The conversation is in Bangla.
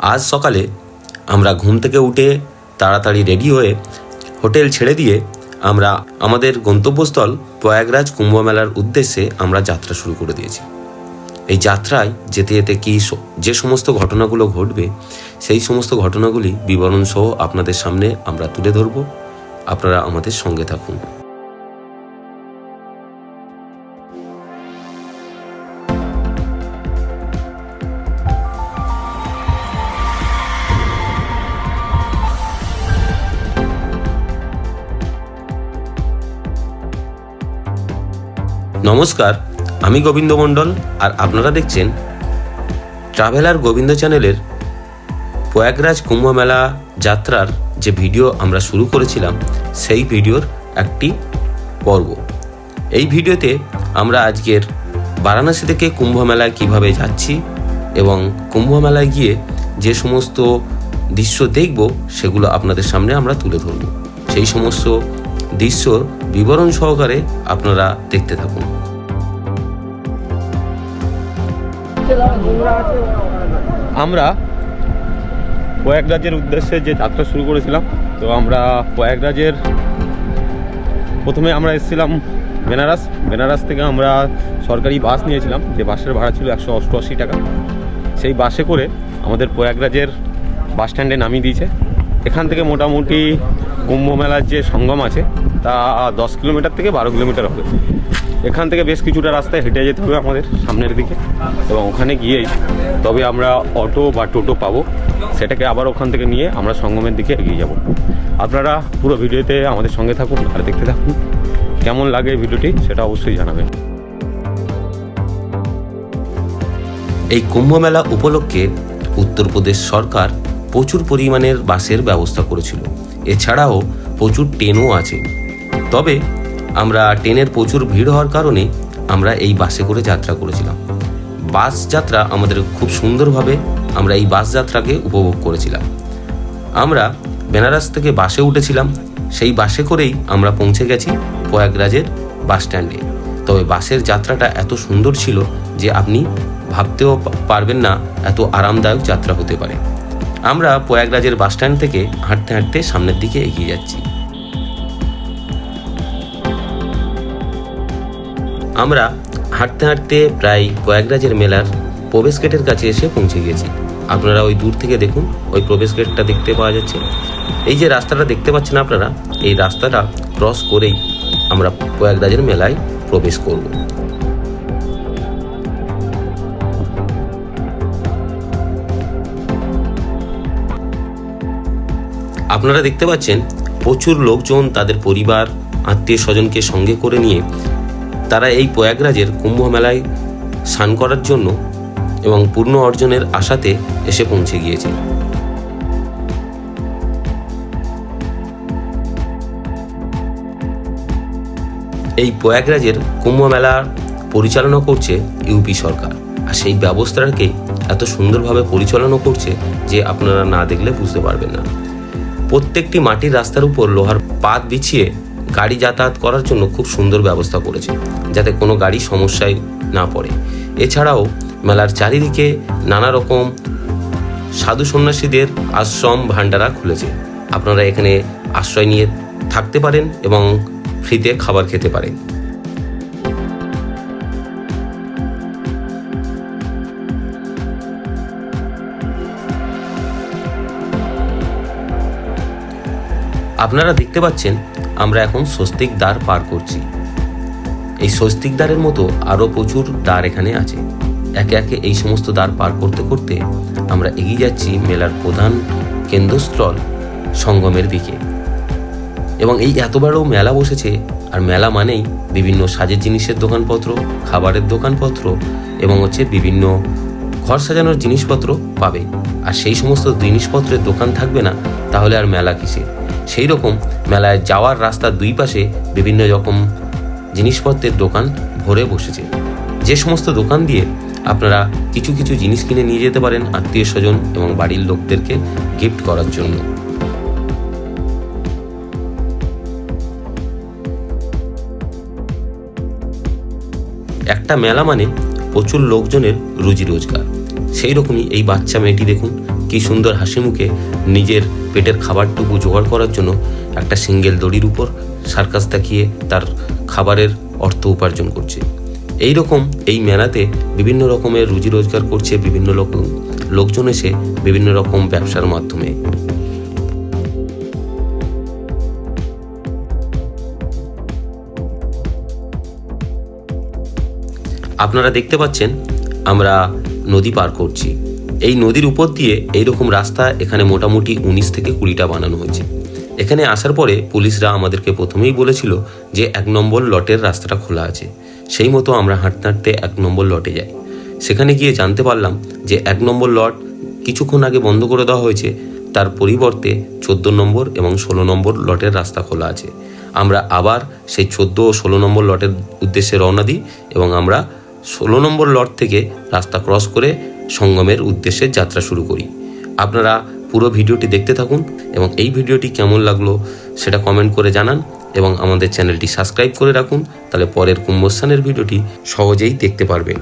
আজ সকালে আমরা ঘুম থেকে উঠে তাড়াতাড়ি রেডি হয়ে হোটেল ছেড়ে দিয়ে আমরা আমাদের গন্তব্যস্থল প্রয়াগরাজ কুম্ভ মেলার উদ্দেশ্যে আমরা যাত্রা শুরু করে দিয়েছি। এই যাত্রায় যেতে যেতে কী যে সমস্ত ঘটনাগুলো ঘটবে, সেই সমস্ত ঘটনাগুলি বিবরণ সহ আপনাদের সামনে আমরা তুলে ধরব। আপনারা আমাদের সঙ্গে থাকুন। নমস্কার, আমি গোবিন্দ মণ্ডল আর আপনারা দেখছেন ট্রাভেলার গোবিন্দ চ্যানেলের প্রয়াগরাজ কুম্ভ মেলা যাত্রার যে ভিডিও আমরা শুরু করেছিলাম, সেই ভিডিওর একটি পর্ব। এই ভিডিওতে আমরা আজকের বারাণসী থেকে কুম্ভ মেলায় কীভাবে যাচ্ছি এবং কুম্ভ মেলায় গিয়ে যে সমস্ত দৃশ্য দেখব, সেগুলো আপনাদের সামনে আমরা তুলে ধরব। সেই সমস্ত দৃশ্যর বিবরণ সহকারে আপনারা দেখতে থাকুন। আমরা প্রয়াগরাজের উদ্দেশ্যে যে যাত্রা শুরু করেছিলাম, তো আমরা প্রয়াগরাজের প্রথমে আমরা এসেছিলাম বেনারস। বেনারস থেকে আমরা সরকারি বাস নিয়েছিলাম, যে বাসের ভাড়া ছিল একশো অষ্টআশি টাকা। সেই বাসে করে আমাদের প্রয়াগরাজের বাস স্ট্যান্ডে নামিয়ে দিয়েছে। এখান থেকে মোটামুটি কুম্ভ মেলার যে সঙ্গম আছে তা দশ কিলোমিটার থেকে বারো কিলোমিটার হবে। এখান থেকে বেশ কিছুটা রাস্তায় হেঁটে যেতে হবে আমাদের সামনের দিকে। এবং ওখানে গিয়েই তবে আমরা অটো বা টোটো পাবো। সেটাকে আবার ওখান থেকে নিয়ে আমরা সঙ্গমের দিকে এগিয়ে যাব। আপনারা পুরো ভিডিওতে আমাদের সঙ্গে থাকুন আর দেখতে থাকুন। কেমন লাগে ভিডিওটি সেটা অবশ্যই জানাবেন। এই কুম্ভ মেলা উপলক্ষে উত্তরপ্রদেশ সরকার প্রচুর পরিমাণের বাসের ব্যবস্থা করেছিল। এছাড়াও প্রচুর ট্রেনও আছে। তবে আমরা ট্রেনের প্রচুর ভিড় হওয়ার কারণে আমরা এই বাসে করে যাত্রা করেছিলাম। বাস যাত্রা আমাদের খুব সুন্দরভাবে আমরা এই বাস যাত্রাকে উপভোগ করেছিলাম। আমরা বেনারস থেকে বাসে উঠেছিলাম, সেই বাসে করেই আমরা পৌঁছে গেছি প্রয়াগরাজের বাস স্ট্যান্ডে। তবে বাসের যাত্রাটা এত সুন্দর ছিল যে আপনি ভাবতেও পারবেন না এত আরামদায়ক যাত্রা হতে পারে। আমরা প্রয়াগরাজের বাস স্ট্যান্ড থেকে হাঁটতে হাঁটতে সামনের দিকে এগিয়ে যাচ্ছি। আমরা হাঁটতে হাঁটতে প্রায় প্রয়াগরাজের মেলার প্রবেশ গেটের কাছে এসে পৌঁছে গেছি। আপনারা ওই দূর থেকে দেখুন, ওই প্রবেশ গেটটা দেখতে পাওয়া যাচ্ছে। এই যে রাস্তাটা দেখতে পাচ্ছেন আপনারা, এই রাস্তাটা ক্রস করেই আমরা প্রয়াগরাজের মেলায় প্রবেশ করব। আপনারা দেখতে পাচ্ছেন, প্রচুর লোকজন তাদের পরিবার, আত্মীয় স্বজনকে সঙ্গে করে নিয়ে তারা এই প্রয়াগরাজের কুম্ভ মেলায় স্নান করার জন্য এবং পূর্ণ অর্জনের আশাতে এসে পৌঁছে গিয়েছে। এই প্রয়াগরাজের কুম্ভ মেলা পরিচালনা করছে ইউপি সরকার। আর সেই ব্যবস্থাটাকে এত সুন্দরভাবে পরিচালনা করছে যে আপনারা না দেখলে বুঝতে পারবেন না। প্রত্যেকটি মাটির রাস্তার উপর লোহার পাত বিছিয়ে গাড়ি যাতায়াত করার জন্য খুব সুন্দর ব্যবস্থা করেছে, যাতে কোনো গাড়ি সমস্যায় না পড়ে। এছাড়াও মেলার চারিদিকে নানা রকম সাধু সন্ন্যাসীদের আশ্রম ভান্ডারা খুলেছে। আপনারা এখানে আশ্রয় নিয়ে থাকতে পারেন এবং ফ্রিতে খাবার খেতে পারেন। আপনারা দেখতে পাচ্ছেন আমরা এখন স্বস্তিক দ্বার পার করছি। এই স্বস্তিক দ্বারের মতো আরও প্রচুর দ্বার এখানে আছে। একে একে এই সমস্ত দ্বার পার করতে করতে আমরা এগিয়ে যাচ্ছি মেলার প্রধান কেন্দ্রস্থল সঙ্গমের দিকে। এবং এই এত বড় মেলা বসেছে, আর মেলা মানেই বিভিন্ন সাজের জিনিসের দোকানপত্র, খাবারের দোকানপত্র এবং হচ্ছে বিভিন্ন ঘর সাজানোর জিনিসপত্র পাবে। আর সেই সমস্ত জিনিসপত্রের দোকান থাকবে না, তাহলে আর মেলা কিসে সেই রকম মেলায় যাওয়ার রাস্তার দুই পাশে বিভিন্ন রকম জিনিসপত্রের দোকান ভরে বসেছে। যে সমস্ত দোকান দিয়ে আপনারা কিছু কিছু জিনিস কিনে নিয়ে যেতে পারেন আত্মীয় স্বজন এবং বাড়ির লোকদেরকে গিফট করার জন্য। একটা মেলা মানে প্রচুর লোকজনের রুজি রোজগার। সেই রকমই এই বাচ্চা মেয়েটি দেখুন কি সুন্দর হাসি মুখে নিজের পেটের খাবারটুকু জোগাড় করার জন্য একটা সিঙ্গেল দড়ির উপর সার্কাস দেখিয়ে তার খাবারের অর্থ উপার্জন করছে। এই রকম এই মেলাতে বিভিন্ন রকমের রুজি রোজগার করছে বিভিন্ন লোক, লোকজন এসে বিভিন্ন রকম ব্যবসার মাধ্যমে। আপনারা দেখতে পাচ্ছেন আমরা নদী পার করছি। এই নদীর উপর দিয়ে এইরকম রাস্তা এখানে মোটামুটি উনিশ থেকে কুড়িটা বানানো হয়েছে। এখানে আসার পরে পুলিশরা আমাদেরকে প্রথমেই বলেছিল যে এক নম্বর লটের রাস্তাটা খোলা আছে। সেই মতো আমরা হাঁটতে হাঁটতে এক নম্বর লটে যাই। সেখানে গিয়ে জানতে পারলাম যে এক নম্বর লট কিছুক্ষণ আগে বন্ধ করে দেওয়া হয়েছে। তার পরিবর্তে চোদ্দ নম্বর এবং ষোলো নম্বর লটের রাস্তা খোলা আছে। আমরা আবার সেই চোদ্দ ও ষোলো নম্বর লটের উদ্দেশ্যে রওনা দিই এবং আমরা ষোলো নম্বর লট থেকে রাস্তা ক্রস করে সঙ্গমের উদ্দেশ্যে যাত্রা শুরু করি। আপনারা পুরো ভিডিওটি দেখতে থাকুন এবং এই ভিডিওটি কেমন লাগল সেটা কমেন্ট করে জানান এবং আমাদের চ্যানেলটি সাবস্ক্রাইব করে রাখুন, তাহলে পরের কুম্ভস্থানের ভিডিওটি সহজেই দেখতে পারবেন।